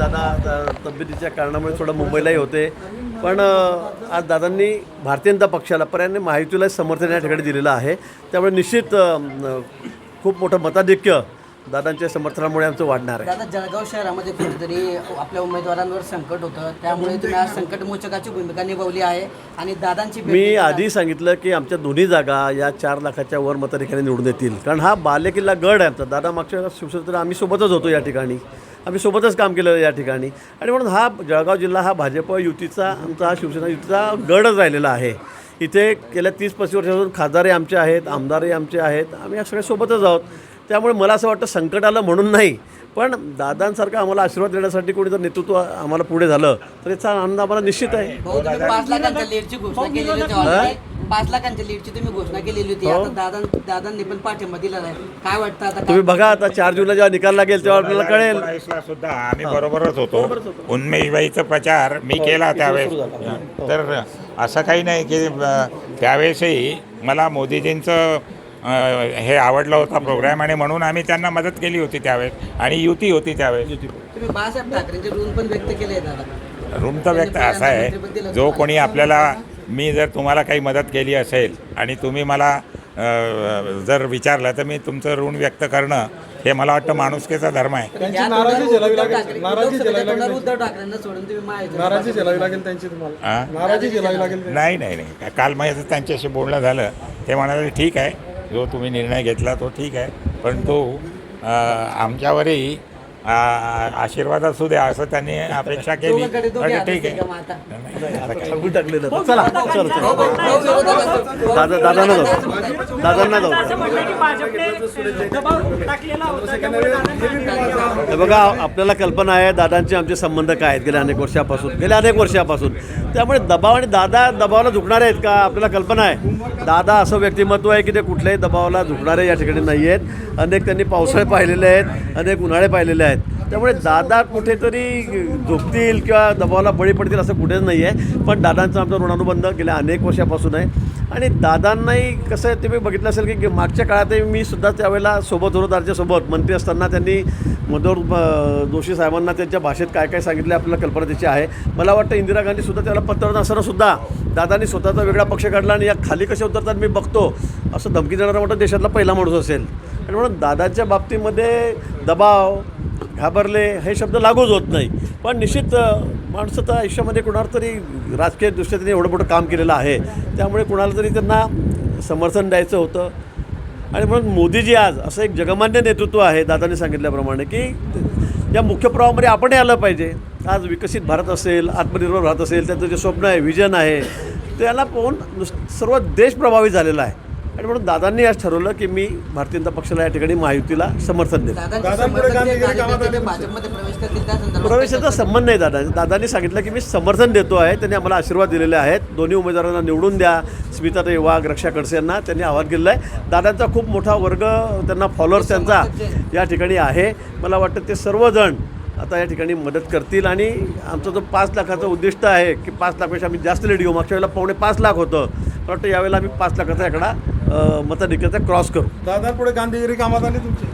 दादा तब्येतीच्या कारणामुळे थोडं मुंबईलाही होते. पण आज दादांनी भारतीय जनता पक्षाला पर्यायाने महायुतीला समर्थन या ठिकाणी दिलेलं आहे. त्यामुळे निश्चित खूप मोठं मताधिक्य दादांच्या समर्थनामुळे आमचं वाढणार आहे. दादा जळगाव शहरामध्ये कुठेतरी आपल्या उमेदवारांवर संकट होतं. त्यामुळे तुम्ही आज संकटमोचकाची भूमिका निभावली आहे आणि दादांची मी. आधी सांगितलं की आमच्या दोन्ही जागा या चार लाखाच्या वर मताधिकारी निवडून येतील कारण हा बालेकिल्ला गड आहे आमचा. दादा मागच्या वेळेला शिवसेनेत आम्ही सोबतच होतो या ठिकाणी. आम्ही सोबतच काम केलं या ठिकाणी. आणि म्हणून हा जळगाव जिल्हा हा भाजप युतीचा आमचा हा शिवसेना युतीचा गडच राहिलेला आहे. इथे गेल्या तीस पस्तीस वर्षापासून खासदारही आमचे आहेत आमदारही आमचे आहेत. आम्ही या सगळ्या सोबतच आहोत. त्यामुळे मला असं वाटतं संकट आलं म्हणून नाही. पण दादांसारखं आम्हाला आशीर्वाद देण्यासाठी कोणी जर नेतृत्व आम्हाला पुढे झालं तर याचा आनंद आम्हाला निश्चित आहे. पाच लाखांच्या लीडची तुम्ही घोषणा केलेली होती. आता दादा दादांनी पण पाठिंबा आहे. काय वाटतं आता? तुम्ही बघा आता चार जूनला जेव्हा निकाल लागेल तेव्हा आपल्याला कळेल. सुद्धा आम्ही बरोबरच होतो. उन्मेषबाईचा प्रचार मी केला त्यावेळेस. तर असं काही नाही की अ, त्यावेळेसही मला मोदीजींचं अ, हे आवडलं होता प्रोग्राम आणि म्हणून आम्ही त्यांना मदत केली होती त्यावेळेस. आणि युती होती त्यावेळेस. तुम्ही बाळासाहेब ठाकरेंचे ऋण पण व्यक्त केले दादा. रूम तर व्यक्त असा आहे. जो कोणी आपल्याला मी जर तुम्हाला काही मदत केली असेल आणि तुम्ही मला जर विचारलं तर मी तुमचं ऋण व्यक्त करणं हे मला वाटतं माणुसकीचा धर्म आहे. नाही नाही नाही. काल माझं त्यांच्याशी बोलणं झालं. ते म्हणाले ठीक आहे. जो तुम्ही निर्णय घेतला तो ठीक आहे. परंतु अ, आमच्यावरही आशीर्वाद असू द्या असं त्यांनी अपेक्षा केली हात ठीक आहे? नाही, असं काही टाकलेलं चला चला चला. दादा जाऊ दादांना जाऊ. हे बघा आपल्याला कल्पना आहे दादांचे आमचे संबंध काय आहेत गेल्या अनेक वर्षापासून गेल्या अनेक वर्षापासून. त्यामुळे दबाव आणि दादा दबावाला झुकणारे आहेत का? आपल्याला कल्पना आहे. दादा असं व्यक्तिमत्व आहे की ते कुठल्याही दबावाला झुकणारे या ठिकाणी नाही आहेत. अनेक त्यांनी पावसाळे पाहिलेले आहेत अनेक उन्हाळे पाहिलेले आहेत. त्यामुळे दादा कुठेतरी झोपतील किंवा दबावाला बळी पडतील असं कुठेच नाही आहे पण दादांचा आमचा ऋणानुबंध गेल्या अनेक वर्षापासून आहे. आणि दादांनाही कसं आहे तुम्ही बघितलं असेल की मागच्या काळातही मी सुद्धा त्यावेळेला सोबत होतो दादाच्यासोबत मंत्री असताना त्यांनी मधुर जोशी साहेबांना त्यांच्या भाषेत काय काय सांगितलं आपल्याला कल्पना त्याची आहे. मला वाटतं इंदिरा गांधीसुद्धा त्याला पंतप्रधान असताना सुद्धा दादांनी स्वतःचा वेगळा पक्ष काढला आणि या खाली कसे उतरतात मी बघतो. असं धमकी देणारा मोठा देशातला पहिला माणूस असेल. आणि म्हणून दादाच्या बाबतीमध्ये दबाव घाबरले हे शब्द लागूच होत नाही. पण निश्चित माणसं तर आयुष्यामध्ये कुणाला तरी राजकीय दृष्ट्या त्यांनी एवढं मोठं काम केलेलं आहे. त्यामुळे कुणाला तरी त्यांना समर्थन द्यायचं होतं. आणि म्हणून मोदीजी आज असं एक जगमान्य नेतृत्व आहे दादाने सांगितल्याप्रमाणे की या मुख्य प्रवाहामध्ये आपणही आलं पाहिजे. आज विकसित भारत असेल आत्मनिर्भर भारत असेल त्यांचं जे स्वप्न आहे विजन आहे त्याला पाहून नुस सर्व देश प्रभावित झालेला आहे. आणि म्हणून दादांनी आज ठरवलं की मी भारतीय जनता पक्षाला या ठिकाणी महायुतीला समर्थन देतो. दादांचे दादांपुढे समर्थक जे गांधीगिरी कार्यकर्ते कामात ते आले. भाजपमध्ये प्रवेश करतील त्या संदर्भात प्रवेशाचा संबंध नाही दादा. दादांनी सांगितलं की मी समर्थन देतो आहे त्यांनी आम्हाला आशीर्वाद दिलेले आहेत. दोन्ही उमेदवारांना निवडून द्या. स्मिताताई वाघ रक्षा खडसे यांना त्यांनी आवाहन केलेलं आहे दादांचा खूप मोठा वर्ग त्यांना फॉलोअर्स त्यांचा या ठिकाणी आहे. मला वाटतं ते सर्वजण आता या ठिकाणी मदत करतील आणि आमचा जो पाच लाखाचं उद्दिष्ट आहे की पाच लाखापेक्षा आम्ही जास्त लीड घेऊ मागच्या वेळेला पावणे पाच लाख होतं. मला वाटतं यावेळेला आम्ही पाच लाखाचा आकडा अं, मताधिक्याचा क्रॉस करू. दादा पुढे गांधीगिरी कामात आली तुमची?